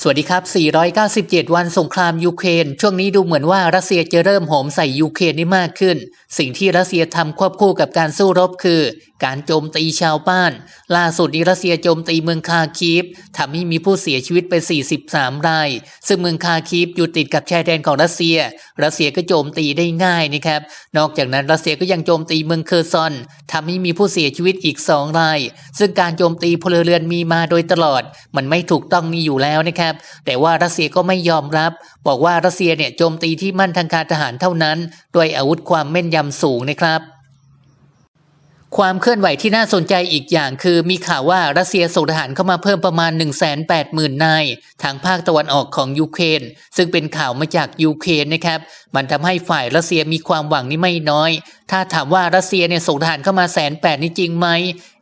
สวัสดีครับ 497 วันสงครามยูเครน ช่วงนี้ดูเหมือนว่ารัสเซียจะเริ่มโหมใส่ยูเครนได้มากขึ้น สิ่งที่รัสเซียทำควบคู่กับการสู้รบคือ การโจมตีชาวบ้าน ล่าสุดนี้รัสเซียโจมตีเมืองคาคีฟทำให้มีผู้เสียชีวิตไป 43 ราย ซึ่งเมืองคาคีฟอยู่ติดกับชายแดนของรัสเซีย รัสเซียก็โจมตีได้ง่ายนะครับ นอกจากนั้นรัสเซียก็ยังโจมตีเมืองเคอร์ซอนทำให้มีผู้เสียชีวิตอีก 2 ราย ซึ่งการโจมตีพลเรือนมีมาโดยตลอด มันไม่ถูกต้องมีอยู่แล้วนะครับแต่ว่ารัสเซียก็ไม่ยอมรับ บอกว่ารัสเซียเนี่ยโจมตีที่มั่นทางการทหารเท่านั้นด้วยอาวุธความแม่นยำสูงนะครับความเคลื่อนไหวที่น่าสนใจอีกอย่างคือมีข่าวว่ารัสเซียส่งทหารเข้ามาเพิ่มประมาณ 180,000 นาย ทางภาคตะวันออกของยูเครนซึ่งเป็นข่าวมาจากยูเครนนะครับ มันทำให้ฝ่ายรัสเซียมีความหวังนี่ไม่น้อย ถ้าถามว่ารัสเซียเนี่ยส่งทหารเข้ามาแสนแปดนี่จริงไหม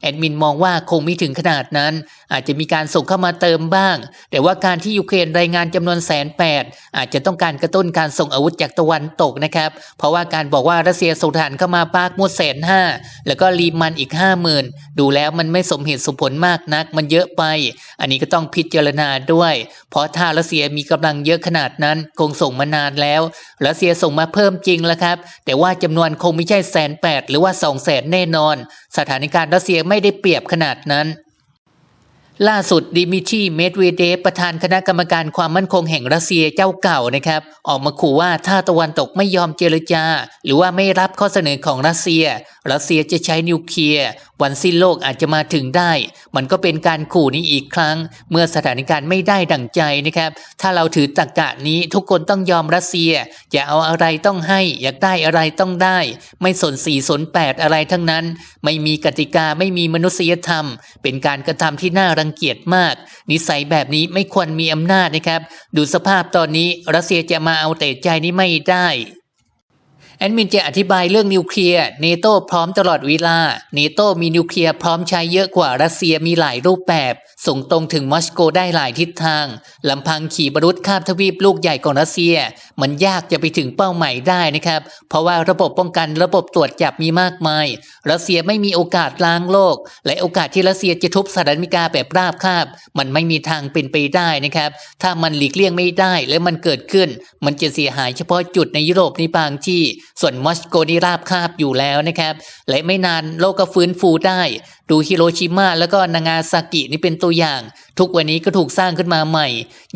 แอดมินมองว่าคงไม่ถึงขนาดนั้น อาจจะมีการส่งเข้ามาเติมบ้าง แต่ว่าการที่ยูเครนรายงานจำนวนแสนแปดอาจจะต้องการกระตุ้นการส่งอาวุธจากตะวันตกนะครับ เพราะว่าการบอกว่ารัสเซียส่งทหารเข้ามาปากมุดแสนห้าแล้วก็รีมันอีกห้าหมื่นดูแล้วมันไม่สมเหตุสมผลมากนัก มันเยอะไป อันนี้ก็ต้องพิจารณาด้วย เพราะถ้ารัสเซียมีกำลังเยอะขนาดนั้นคงส่งมานานแล้วรัสเซียส่งมาเพิ่มจริงแล้วครับ แต่ว่าจำนวนคงไม่ใช่แสนแปดหรือว่าสองแสนแน่นอน สถานการณ์รัสเซียไม่ได้เปรียบขนาดนั้น ล่าสุดดิมิทีเมดเวเดฟประธานคณะกรรมการความมั่นคงแห่งรัสเซียเจ้าเก่านะครับ ออกมาขู่ว่าถ้าตะวันตกไม่ยอมเจรจา หรือว่าไม่รับข้อเสนอของรัสเซีย รัสเซียจะใช้นิวเคลียร์ วันสิ้นโลกอาจจะมาถึงได้ มันก็เป็นการขู่นี้อีกครั้ง เมื่อสถานการณ์ไม่ได้ดั่งใจนะครับ ถ้าเราถือตรรกะนี้ทุกคนต้องยอมรัสเซียจะเอาอะไรต้องให้ อยากได้อะไรต้องได้ ไม่สนสี่สนแปดอะไรทั้งนั้น ไม่มีกติกาไม่มีมนุษยธรรม เป็นการกระทำที่น่ารังเกียจมาก นิสัยแบบนี้ไม่ควรมีอำนาจนะครับ ดูสภาพตอนนี้รัสเซียจะมาเอาแต่ใจนี้ไม่ได้ แอดมินจะอธิบายเรื่องนิวเคลียร์เนโตพร้อมตลอดเวลาเนโตมีนิวเคลียร์พร้อมใช้เยอะกว่ารัสเซียมีหลายรูปแบบ ส่งตรงถึงมอสโกได้หลายทิศทางลำพังขี่บรุษข้ามทวีปลูกใหญ่ของรัสเซีย มันยากจะไปถึงเป้าหมายได้นะครับ เพราะว่าระบบป้องกันระบบตรวจจับมีมากมาย รัสเซียไม่มีโอกาสล้างโลก และโอกาสที่รัสเซียจะทุบสหรัฐอเมริกาแบบราบคาบ มันไม่มีทางเป็นไปได้นะครับ ถ้ามันหลีกเลี่ยงไม่ได้และมันเกิดขึ้น มันจะเสียหายเฉพาะจุดในยุโรปในบางที่ส่วนมอสโกนี่ราบคาบอยู่แล้วนะครับ และไม่นานโลกก็ฟื้นฟูได้ ดูฮิโรชิมาแล้วก็นางาซากินี่เป็นตัวอย่าง ทุกวันนี้ก็ถูกสร้างขึ้นมาใหม่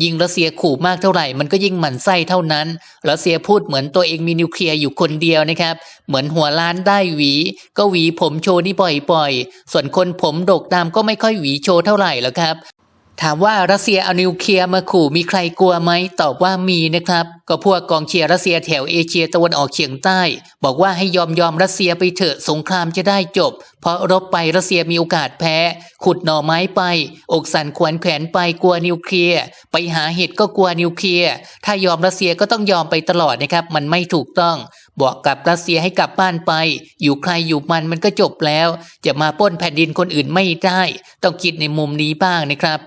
ยิ่งรัสเซียขู่มากเท่าไหร่ มันก็ยิ่งหมั่นไส้เท่านั้นรัสเซียพูดเหมือนตัวเองมีนิวเคลียร์อยู่คนเดียวนะครับ เหมือนหัวล้านได้หวี ก็หวีผมโชว์นี่บ่อยๆ ส่วนคนผมดกดำก็ไม่ค่อยหวีโชว์เท่าไหร่แล้วครับ ถามว่ารัสเซียเอานิวเคลียร์มาขู่มีใครกลัวไหมตอบว่ามีนะครับ ก็พวกกองเชียร์รัสเซียแถวเอเชียตะวันออกเฉียงใต้ บอกว่าให้ยอมยอมรัสเซียไปเถอะสงครามจะได้จบ เพราะรบไปรัสเซียมีโอกาสแพ้ ขุดหน่อไม้ไป อกสันขวัญแขวนไปกลัวนิวเคลียร์ไปหาเห็ดก็กลัวนิวเคลียร์ถ้ายอมรัสเซียก็ต้องยอมไปตลอดนะครับ มันไม่ถูกต้องบอกกับรัสเซียให้กลับบ้านไป อยู่ใครอยู่มันมันก็จบแล้ว จะมาป้นแผ่นดินคนอื่นไม่ได้ ต้องคิดในมุมนี้บ้างนะครับ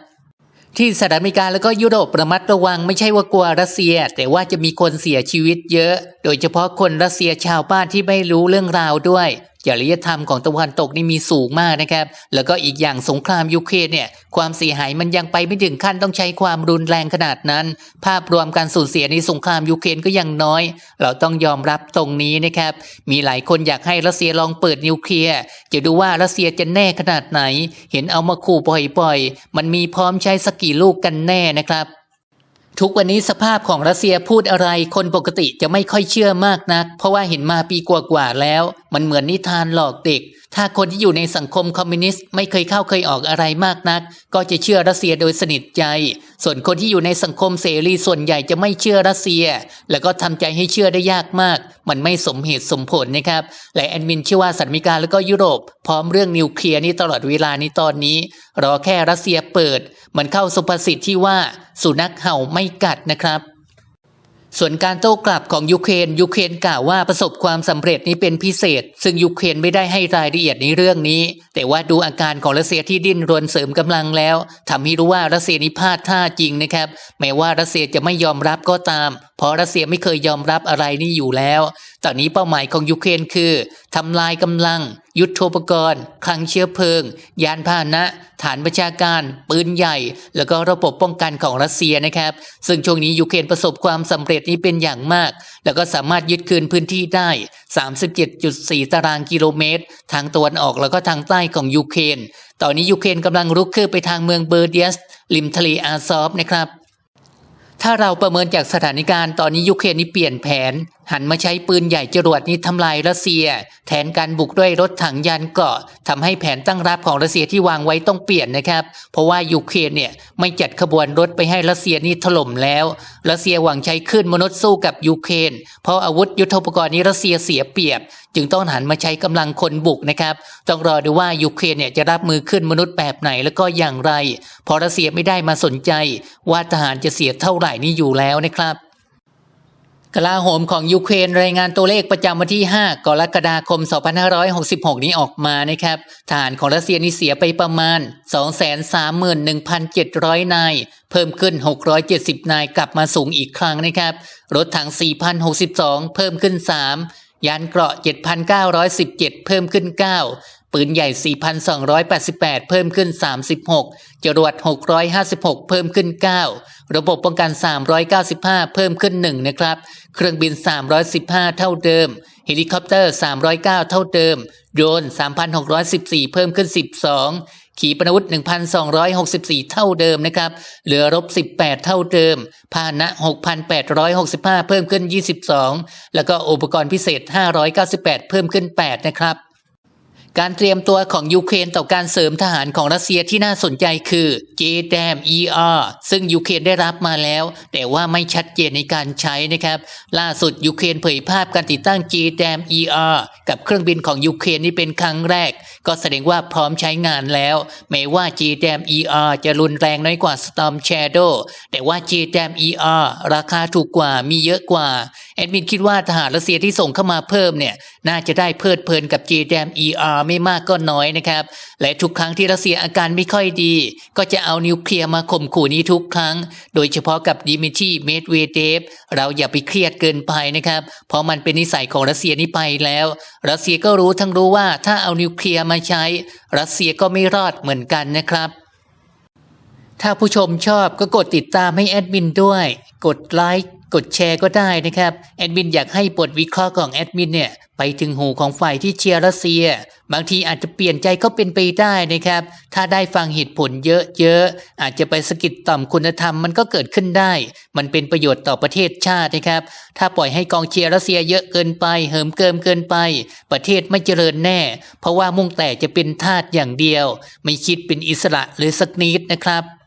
ที่สหรัฐอเมริกาแล้วก็ยุโรประมัดระวังไม่ใช่ว่ากลัวรัสเซีย แต่ว่าจะมีคนเสียชีวิตเยอะ โดยเฉพาะคนรัสเซียชาวบ้านที่ไม่รู้เรื่องราวด้วย จริยธรรมของตะวันตกนี่มีสูงมากนะครับ แล้วก็อีกอย่างสงครามยูเครนเนี่ยความเสียหายมันยังไปไม่ถึงขั้นต้องใช้ความรุนแรงขนาดนั้น ภาพรวมการสูญเสียในสงครามยูเครนก็ยังน้อย เราต้องยอมรับตรงนี้นะครับ มีหลายคนอยากให้รัสเซียลองเปิดนิวเคลียร์จะดูว่ารัสเซียจะแน่ขนาดไหน เห็นเอามาขู่บ่อยๆ มันมีพร้อมใช้สกกี่ลูกกันแน่นะครับ ทุกวันนี้สภาพของรัสเซียพูดอะไรคนปกติจะไม่ค่อยเชื่อมากนัก เพราะว่าเห็นมาปีกว่าๆแล้ว มันเหมือนนิทานหลอกเด็ก ถ้าคนที่อยู่ในสังคมคอมมิวนิสต์ไม่เคยเข้าเคยออกอะไรมากนัก ก็จะเชื่อรัสเซียโดยสนิทใจ ส่วนคนที่อยู่ในสังคมเสรีส่วนใหญ่จะไม่เชื่อรัสเซีย แล้วก็ทำใจให้เชื่อได้ยากมาก มันไม่สมเหตุสมผลนะครับและแอดมินเชื่อว่าสหรัฐอเมริกาแล้วก็ยุโรป พร้อมเรื่องนิวเคลียร์นี้ตลอดเวลานี้ตอนนี้ รอแค่รัสเซียเปิด มันเข้าสุภาษิตที่ว่าสุนัขเห่าไม่กัดนะครับส่วนการโต้กลับของยูเครนยูเครนกล่าวว่าประสบความสำเร็จนี้เป็นพิเศษ ซึ่งยูเครนไม่ได้ให้รายละเอียดในเรื่องนี้ แต่ว่าดูอาการของรัสเซียที่ดิ้นรนเสริมกำลังแล้วทำให้รู้ว่ารัสเซียนี้พลาดท่าจริงนะครับ แม้ว่ารัสเซียจะไม่ยอมรับก็ตาม เพราะรัสเซียไม่เคยยอมรับอะไรนี่อยู่แล้วตอนนี้เป้าหมายของยูเครนคือทำลายกำลัง ยุทโธปกรณ์ คลังเชื้อเพลิง ยานพาหนะ ฐานประชาการ ปืนใหญ่ แล้วก็ระบบป้องกันของรัสเซียนะครับ ซึ่งช่วงนี้ยูเครนประสบความสำเร็จนี้เป็นอย่างมาก แล้วก็สามารถยึดคืนพื้นที่ได้ 37.4 ตารางกิโลเมตร ทางตะวันออกแล้วก็ทางใต้ของยูเครน ตอนนี้ยูเครนกำลังรุกคืบไปทางเมืองเบอร์เดียสริมทะเลอาซอฟนะครับ ถ้าเราประเมินจากสถานการณ์ตอนนี้ยูเครนนี่เปลี่ยนแผน หันมาใช้ปืนใหญ่จรวดนี้ทำลายรัสเซีย แทนการบุกด้วยรถถังยานเกราะทำให้แผนตั้งรับของรัสเซียที่วางไว้ต้องเปลี่ยนนะครับ เพราะว่ายูเครนเนี่ยไม่จัดขบวนรถไปให้รัสเซียนี่ถล่มแล้วรัสเซียหวังใช้คลื่นมนุษย์สู้กับยูเครนเพราะอาวุธยุทโธปกรณ์นี้รัสเซียเสียเปรียบ จึงต้องหันมาใช้กำลังคนบุกนะครับต้องรอดูว่ายูเครนเนี่ยจะรับมือขึ้นมนุษย์แบบไหนแล้วก็อย่างไรเพราะรัสเซียไม่ได้มาสนใจ ว่าทหารจะเสียเท่าไหร่นี่อยู่แล้วนะครับ กลาโหมของยูเครนรายงานตัวเลขประจำวันที่ 5 กรกฎาคม 2566 นี้ออกมานะครับทหารของรัสเซียนี่เสียไปประมาณ 231,700 นาย เพิ่มขึ้น 670 นายกลับมาสูงอีกครั้งนะครับ รถถัง 4,062 เพิ่มขึ้น 3 ยานเกราะ 7,917 เพิ่มขึ้น 9 ปืนใหญ่ 4,288 เพิ่มขึ้น 36 จรวด 656 เพิ่มขึ้น 9 ระบบป้องกัน 395 เพิ่มขึ้น 1 นะครับ เครื่องบิน 315 เท่าเดิม เฮลิคอปเตอร์ 309 เท่าเดิม โดรน 3,614 เพิ่มขึ้น 12 ขีปนาวุธ 1,264 เท่าเดิมนะครับ เหลือรบ 18 เท่าเดิม พาหนะ 6,865 เพิ่มขึ้น 22 แล้วก็อุปกรณ์พิเศษ 598 เพิ่มขึ้น 8 นะครับ การเตรียมตัวของยูเครนต่อการเสริมทหารของรัสเซียที่น่าสนใจคือ JDAM ER ซึ่งยูเครนได้รับมาแล้ว แต่ว่าไม่ชัดเจนในการใช้นะครับ ล่าสุดยูเครนเผยภาพการติดตั้ง JDAM ER กับเครื่องบินของยูเครนนี่เป็นครั้งแรก ก็แสดงว่าพร้อมใช้งานแล้ว แม้ว่า JDAM ER จะรุนแรงน้อยกว่า Storm Shadow แต่ว่า JDAM ER ราคาถูกกว่ามีเยอะกว่า แอดมินคิดว่าทหารรัสเซียที่ส่งเข้ามาเพิ่มเนี่ยน่าจะได้เพลิดเพลินกับ JDAM ER ไม่มากก็น้อยนะครับ และทุกครั้งที่รัสเซียอาการไม่ค่อยดี ก็จะเอานิวเคลียร์มาข่มขู่นี้ทุกครั้ง โดยเฉพาะกับดิมิทรีเมดเวเดฟเราอย่าไปเครียดเกินไปนะครับ เพราะมันเป็นนิสัยของรัสเซียนี่ไปแล้ว รัสเซียก็รู้ทั้งรู้ว่าถ้าเอานิวเคลียร์มาใช้ รัสเซียก็ไม่รอดเหมือนกันนะครับถ้าผู้ชมชอบก็กดติดตามให้แอดมินด้วย กดไลค์ กดแชร์ก็ได้นะครับ แอดมินอยากให้บทวิเคราะห์ของแอดมินเนี่ยไปถึงหูของฝ่ายที่เชียร์รัสเซีย บางทีอาจจะเปลี่ยนใจก็เป็นไปได้นะครับ ถ้าได้ฟังเหตุผลเยอะๆ อาจจะไปสะกิดต่อมคุณธรรมมันก็เกิดขึ้นได้ มันเป็นประโยชน์ต่อประเทศชาตินะครับ ถ้าปล่อยให้กองเชียร์รัสเซียเยอะเกินไป เหิมเกิมเกินไป ประเทศไม่เจริญแน่ เพราะว่ามุ่งแต่จะเป็นทาสอย่างเดียว ไม่คิดเป็นอิสระเลยสักนิดนะครับ